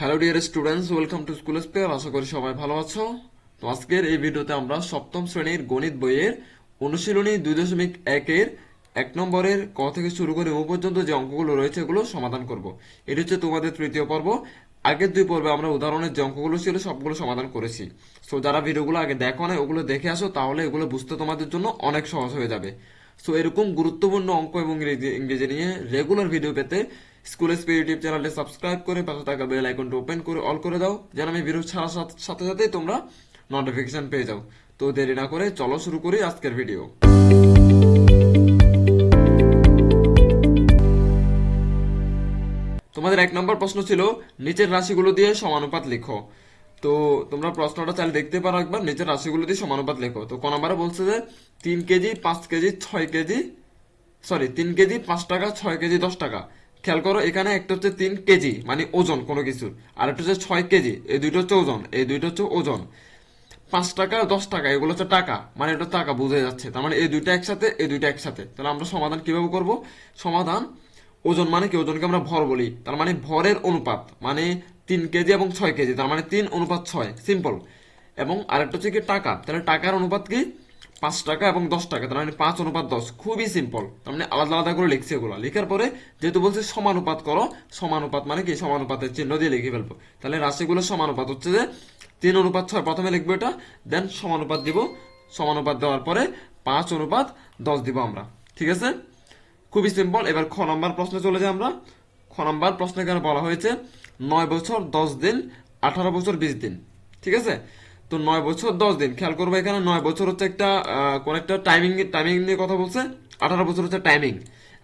Hello dear students welcome to school spare আশা করি সবাই ভালো আছো। তো আজকের এই ভিডিওতে আমরা সপ্তম শ্রেণির গণিত বইয়ের অনুশীলনী দুই দশমিক একের এক নম্বরের ক থেকে শুরু করে ও পর্যন্ত যে অঙ্কগুলো রয়েছে এগুলো সমাধান করব। এটি হচ্ছে তোমাদের তৃতীয় পর্ব। আগের দুই পর্বে আমরা উদাহরণের যে অঙ্কগুলো ছিল সবগুলো সমাধান করেছি। সো যারা ভিডিওগুলো আগে দেখো না ওগুলো দেখে আসো, তাহলে এগুলো বুঝতে তোমাদের জন্য অনেক সহজ হয়ে যাবে। সো এরকম গুরুত্বপূর্ণ অঙ্ক এবং ইংরেজি ইংরেজি নিয়ে রেগুলার ভিডিও পেতে স্কুল স্পিড ইউটিউব চ্যানেলটি সাবস্ক্রাইব করে, পাশে থাকা বেল আইকনটি ওপেন করে অল করে দাও, যেন আমি ভিডিও ছাড়ার সাথে সাথে তোমরা নোটিফিকেশন পেয়ে যাও। তো দেরি না করে চলো শুরু করি আজকের ভিডিও তোমাদের এক নম্বর প্রশ্ন ছিল, নিচের রাশিগুলো দিয়ে সমানুপাত লিখো। তো তোমরা প্রশ্নটা চাইলে দেখতে পারো একবার, নিচের রাশিগুলো দিয়ে সমানুপাত লেখো। তো ক নাম্বারে বলছে যে, তিন কেজি, পাঁচ কেজি, ছয় কেজি সরি তিন কেজি, পাঁচ টাকা, ছয় কেজি, দশ টাকা। খেয়াল করো, এখানে একটা হচ্ছে তিন কেজি মানে ওজন কোনো কিছুর আর একটা হচ্ছে ছয় কেজি, এই দুইটা হচ্ছে ওজন, এই দুইটা হচ্ছে ওজন। পাঁচ টাকা, দশ টাকা, এগুলো হচ্ছে টাকা মানে এটা টাকা বোঝা যাচ্ছে। তার মানে এই দুইটা একসাথে, এই দুইটা একসাথে। তাহলে আমরা সমাধান কীভাবে করব? সমাধান, ওজন মানে কি? ওজনকে আমরা ভর বলি। তার মানে ভরের অনুপাত মানে তিন কেজি এবং ছয় কেজি, তার মানে তিন অনুপাত ছয়, সিম্পল। এবং আরেকটা হচ্ছে কি টাকা, তাহলে টাকার অনুপাত কি? পাঁচ টাকা এবং দশ টাকা, তার মানে পাঁচ অনুপাত দশ। খুবই সিম্পল তার মানে আলাদা আলাদা করে লিখছে এগুলো। লেখার পরে যেহেতু বলছে সমানুপাত করো, সমানুপাত মানে কি? সমানুপাতের চিহ্ন দিয়ে লিখে ফেলব। তাহলে রাশিগুলো সমানুপাত হচ্ছে যে তিন অনুপাত ছয়, প্রথমে লিখব এটা দেন সমানুপাত দিব। সমানুপাত দেওয়ার পরে পাঁচ অনুপাত দশ দিব আমরা। ঠিক আছে? খুবই সিম্পল এবার খ নম্বর প্রশ্নে চলে যাই আমরা। খ নম্বর প্রশ্নে এখানে বলা হয়েছে, নয় বছর, দশ দিন, আঠারো বছর, বিশ দিন। ঠিক আছে? তো নয় বছর, দশ দিন। খেয়াল করব এখানে নয় বছর হচ্ছে একটা কোন একটা টাইমিং টাইমিং নিয়ে কথা বলছে। আঠারো বছর হচ্ছে টাইমিং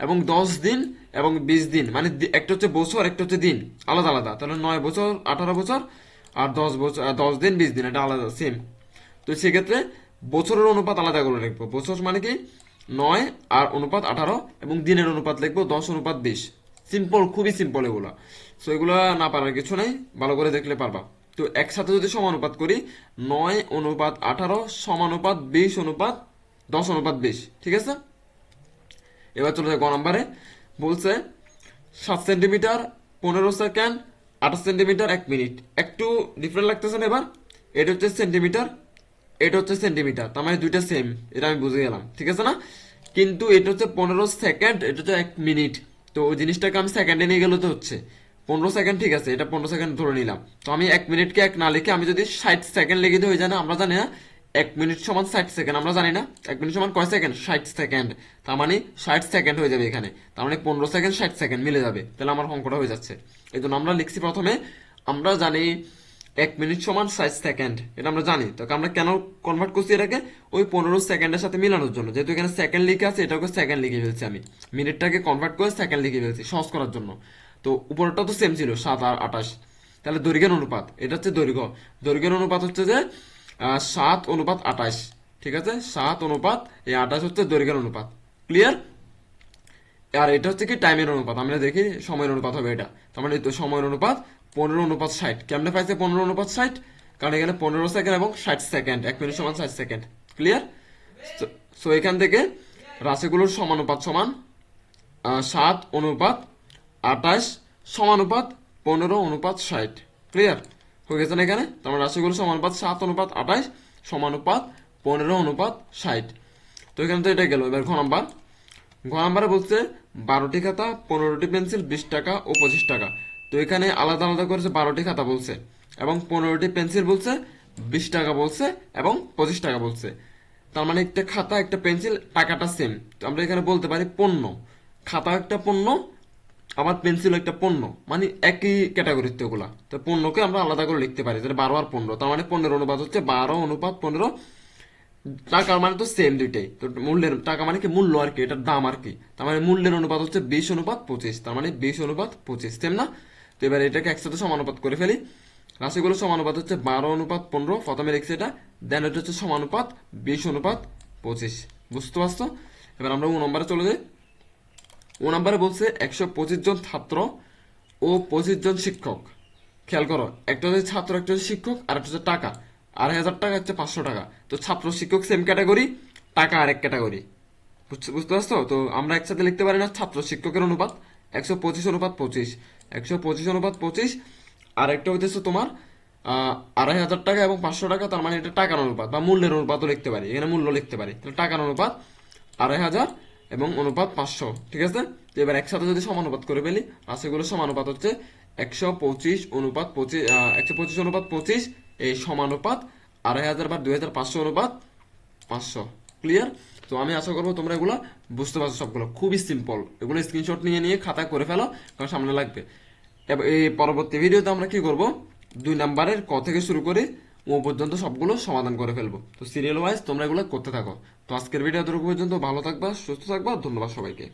এবং দশ দিন এবং বিশ দিন। মানে একটা হচ্ছে বছর, একটা হচ্ছে দিন। আলাদা আলাদা। তাহলে নয় বছর, আঠারো বছর আর দশ বছর দশ দিন, বিশ দিন। এটা আলাদা সেম তো সেক্ষেত্রে বছরের অনুপাত আলাদা করে লিখব। বছর মানে কি? নয় আর অনুপাত আঠারো এবং দিনের অনুপাত লিখব দশ, অনুপাত বিশ। সিম্পল খুবই সিম্পল এগুলো। সো এগুলো না পারার কিছু নেই। ভালো করে দেখলে পারবা। তো একসাথে যদি সমানুপাত করি, নয় অনুপাত আঠারো, সমানুপাত বিশ অনুপাত দশ অনুপাত বিশ, ঠিক আছে? এবার চলে যায় গ নম্বরে। বলছে, সাত সেন্টিমিটার, পনেরো সেকেন্ড, আঠাশ সেন্টিমিটার, এক মিনিট। একটু ডিফারেন্ট লাগতেছে না এবার? এটা হচ্ছে সেন্টিমিটার, এটা হচ্ছে সেন্টিমিটার, তার মানে দুইটা সেম এটা আমি বুঝে গেলাম, ঠিক আছে না? কিন্তু এটা হচ্ছে পনেরো সেকেন্ড, এটা হচ্ছে এক মিনিট। তো ওই জিনিসটাকে আমি সেকেন্ডে নিয়ে গেলে তো হচ্ছে। পনেরো সেকেন্ড ঠিক আছে, এটা পনেরো সেকেন্ড ধরে নিলাম। তো আমি এক মিনিটকে এক না লিখে আমি যদি ষাট সেকেন্ড লিখে দিই, হয়ে যায় না, আমরা জানি না, এক মিনিট সমান ষাট সেকেন্ড আমরা জানি না, এক মিনিট সমান কয় সেকেন্ড ষাট সেকেন্ড তার মানে ষাট সেকেন্ড হয়ে যাবে এখানে। তার মানে পনেরো সেকেন্ড ষাট সেকেন্ড মিলে যাবে। তাহলে আমার অঙ্কটা হয়ে যাচ্ছে। এই জন্য আমরা লিখছি প্রথমে, আমরা জানি এক মিনিট সমান ষাট সেকেন্ড এটা আমরা জানি। তো আমরা কেন কনভার্ট করছি এটাকে? ওই পনেরো সেকেন্ডের সাথে মিলানোর জন্য। যেহেতু এখানে সেকেন্ড লিখে আছে, এটাকে সেকেন্ড লিখে ফেলছি আমি। মিনিটটাকে কনভার্ট করে সেকেন্ড লিখে ফেলছি, সহজ করার জন্য। তো উপরটা তো সেম ছিল, সাত আর আঠাশ। তাহলে দৈর্ঘ্যের অনুপাত, এটা হচ্ছে দৈর্ঘ্য। দৈর্ঘ্যের অনুপাত হচ্ছে যে সাত অনুপাত আঠাশ, ঠিক আছে? সাত অনুপাত, এই আঠাশ হচ্ছে দৈর্ঘ্যের অনুপাত। ক্লিয়ার আর এটা হচ্ছে কি টাইমের অনুপাত। আমরা দেখি, সময়ের অনুপাত হবে এটা। তার মানে সময়ের অনুপাত, পনেরো অনুপাত ষাট। কেমনে পাইছে পনেরো অনুপাত ষাট? কারণ এখানে পনেরো সেকেন্ড এবং ষাট সেকেন্ড এক মিনিট সমান ষাট সেকেন্ড ক্লিয়ার সো এখান থেকে রাশিগুলোর সমানুপাত সমান সাত অনুপাত আঠাশ সমানুপাত পনেরো অনুপাত ষাট। ক্লিয়ার হয়ে গেছে না এখানে? তোমার রাশিগুলো সমানুপাত সাত অনুপাত আঠাশ, সমানুপাত পনেরো অনুপাত ষাট। তো এখানে তো এটা গেল। এবার ঘ নাম্বার। ঘ নাম্বারে বলছে বারোটি খাতা, পনেরোটি পেন্সিল, বিশ টাকা ও পঁচিশ টাকা। তো এখানে আলাদা আলাদা করেছে বারোটি খাতা বলছে এবং পনেরোটি পেন্সিল বলছে বিশ টাকা বলছে এবং পঁচিশ টাকা বলছে। তার মানে একটা খাতা, একটা পেন্সিল, টাকাটা সেম তো আমরা এখানে বলতে পারি পণ্য। খাতা একটা পণ্য আবার পেন্সিল একটা পণ্য মানে একই ক্যাটাগরিতে ওগুলা। তো পণ্যকে আমরা আলাদা করে লিখতে পারি, যেটা বারো আর পনেরো তার মানে পনেরো অনুপাত হচ্ছে বারো, অনুপাত পনেরো। টাকার মানে তো সেম দুইটাই। তো মূল্যের, টাকা মানে কি মূল্য আর কি এটার দাম আর কি। তার মানে মূল্যের অনুপাত হচ্ছে বিশ, অনুপাত পঁচিশ। তার মানে বিশ, অনুপাত পঁচিশ, সেম না? তো এবার এটাকে একসাথে সমানুপাত করে ফেলি। রাশিগুলো সমানুপাত হচ্ছে বারো, অনুপাত পনেরো। প্রথমে লিখছি এটা। দেন এটা হচ্ছে সমানুপাত বিশ, অনুপাত পঁচিশ। বুঝতে পারছ? এবার আমরা ও নম্বরে চলে যাই। ও নাম্বারে বলছে একশো পঁচিশ জন ছাত্র ও পঁচিশ জন শিক্ষক। খেয়াল করো, একটা হচ্ছে ছাত্র, একটা হচ্ছে শিক্ষক, আর একটা হচ্ছে টাকা। আড়াই হাজার টাকা হচ্ছে পাঁচশো টাকা। তো ছাত্র, শিক্ষক সেম ক্যাটাগরি টাকা আরেক ক্যাটাগরি বুঝতে পারছ? তো আমরা একসাথে লিখতে পারি না, ছাত্র, শিক্ষকের অনুপাত, একশো পঁচিশ অনুপাত পঁচিশ। একশো পঁচিশ অনুপাত পঁচিশ, আর একটা হইতেছে তোমার আড়াই হাজার টাকা এবং পাঁচশো টাকা, তার মানে এটা টাকার অনুপাত বা মূল্যের অনুপাতও লিখতে পারি। এখানে মূল্য লিখতে পারি। তাহলে টাকার অনুপাত আড়াই হাজার এবং অনুপাত পাঁচশো, ঠিক আছে? তো এবার একসাথে যদি সমানুপাত করে ফেলি, রাশিগুলো সমানুপাত হচ্ছে একশো পঁচিশ অনুপাত পঁচিশ একশো পঁচিশ অনুপাত পঁচিশ, এই সমানুপাত আড়াই হাজার বা দুই হাজার পাঁচশো অনুপাত পাঁচশো ক্লিয়ার তো আমি আশা করব তোমরা এগুলো বুঝতে পারছ সবগুলো। খুবই সিম্পল এগুলো স্ক্রিনশট নিয়ে নিয়ে খাতা করে ফেলো, কারণ সামনে লাগবে। এবার এই পরবর্তী ভিডিওতে আমরা কি করব? দুই নাম্বারের ক থেকে শুরু করে ও পর্যন্ত সবগুলো সমাধান করে ফেলব। তো সিরিয়াল ওয়াইজ তোমরা এগুলো করতে থাকো। তো আজকের ভিডিও এতটুকু পর্যন্ত। ভালো থাকবা, সুস্থ থাকবা। ধন্যবাদ সবাইকে।